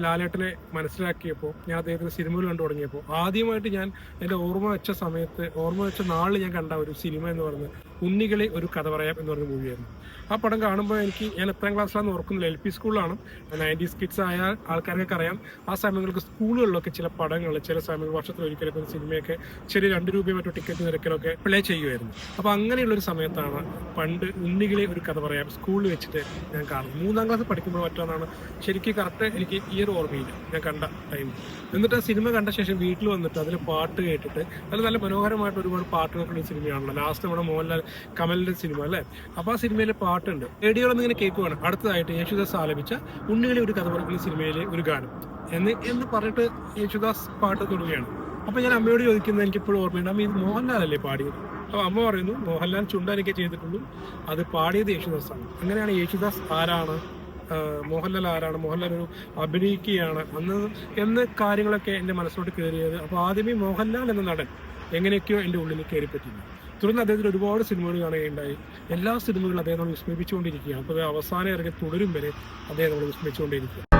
ലാലേട്ടനെ മനസ്സിലാക്കിയപ്പോൾ ഞാൻ അദ്ദേഹത്തിന്റെ സിനിമകൾ കണ്ടു തുടങ്ങിയപ്പോൾ ആദ്യമായിട്ട് ഞാൻ എന്റെ ഓർമ്മ വെച്ച സമയത്ത് ഓർമ്മ വെച്ച നാളിൽ ഞാൻ കണ്ട ഒരു സിനിമ എന്ന് പറയുന്നത് ഉണ്ണികളെ ഒരു കഥ പറയാം എന്ന് പറഞ്ഞ മൂവിയായിരുന്നു. ആ പടം കാണുമ്പോൾ എനിക്ക് ഞാൻ എത്രാം ക്ലാസ്സിലാണെന്ന് ഓർക്കുന്നില്ല. എൽ പി സ്കൂളിലാണ്. നയന്റീസ് കിഡ്സ് ആയ ആൾക്കാർക്കൊക്കെ അറിയാം ആ സമയങ്ങൾക്ക് സ്കൂളുകളിലൊക്കെ ചില പടങ്ങൾ ചില സമയങ്ങൾ വർഷത്തിൽ ഒരിക്കലൊക്കെ സിനിമയൊക്കെ ചെറിയ രണ്ട് രൂപയും മറ്റോ ടിക്കറ്റ് നിരക്കിലൊക്കെ പ്ലേ ചെയ്യുമായിരുന്നു. അപ്പോൾ അങ്ങനെയുള്ളൊരു സമയത്താണ് പണ്ട് ഉണ്ണികളെ ഒരു കഥ പറയാം സ്കൂളിൽ വെച്ചിട്ട് ഞാൻ കാണുന്നത്. മൂന്നാം ക്ലാസ് പഠിക്കുമ്പോൾ മറ്റാണ് ശരിക്കും കറക്റ്റ് എനിക്ക് ഈ ഒരു ഓർമ്മയില്ല. ഞാൻ കണ്ട ടൈം എന്നിട്ട് ആ സിനിമ കണ്ട ശേഷം വീട്ടിൽ വന്നിട്ട് അതിൽ പാട്ട് കേട്ടിട്ട് അതിൽ നല്ല മനോഹരമായിട്ട് ഒരുപാട് ഒരു സിനിമയാണല്ലോ. ലാസ്റ്റ് നമ്മുടെ മോഹൻലാൽ കമലിന്റെ സിനിമ അല്ലേ? അപ്പൊ ആ സിനിമയിൽ പാട്ടുണ്ട്. റേഡിയോകളൊന്നും ഇങ്ങനെ കേൾക്കുവാണ്. അടുത്തതായിട്ട് യേശുദാസ് ആലപിച്ച ഉണ്ണികളെ ഒരു കഥ പറയുന്ന സിനിമയിലെ ഒരു ഗാനം. എന്ന് എന്ന് പറഞ്ഞിട്ട് യേശുദാസ് പാട്ട് തുടങ്ങുകയാണ് അപ്പൊ ഞാൻ അമ്മയോട് ചോദിക്കുന്നത് എനിക്ക് ഇപ്പോഴും ഓർമ്മയുണ്ട്. അമ്മ ഇത് മോഹൻലാൽ അല്ലേ പാടിയത്? അപ്പൊ അമ്മ പറയുന്നു മോഹൻലാൽ ചുണ്ടനൊക്കെ ചെയ്തിട്ടുള്ളൂ. അത് പാടിയത് ആണ് അങ്ങനെയാണ് യേശുദാസ് ആരാണ്? മോഹൻലാൽ ആരാണ്? മോഹൻലാൽ ഒരു അഭിനയിക്കുകയാണ്. അന്ന് എന്ന് കാര്യങ്ങളൊക്കെ എന്റെ മനസ്സിലോട്ട് കയറിയത്. അപ്പോൾ ആദ്യമേ മോഹൻലാൽ എന്ന നടൻ എങ്ങനെയൊക്കെയോ എന്റെ ഉള്ളിൽ കയറിപ്പറ്റി തുടർന്ന് അദ്ദേഹത്തിന് ഒരുപാട് സിനിമകൾ കാണുകയുണ്ടായി. എല്ലാ സിനിമകളും അദ്ദേഹം നമ്മൾ വിസ്മയിപ്പിച്ചുകൊണ്ടിരിക്കുകയാണ്. അപ്പോൾ അവസാനം ഇറങ്ങി തുടരും വരെ അദ്ദേഹം നമ്മൾ വിസ്മയിച്ചുകൊണ്ടിരിക്കുക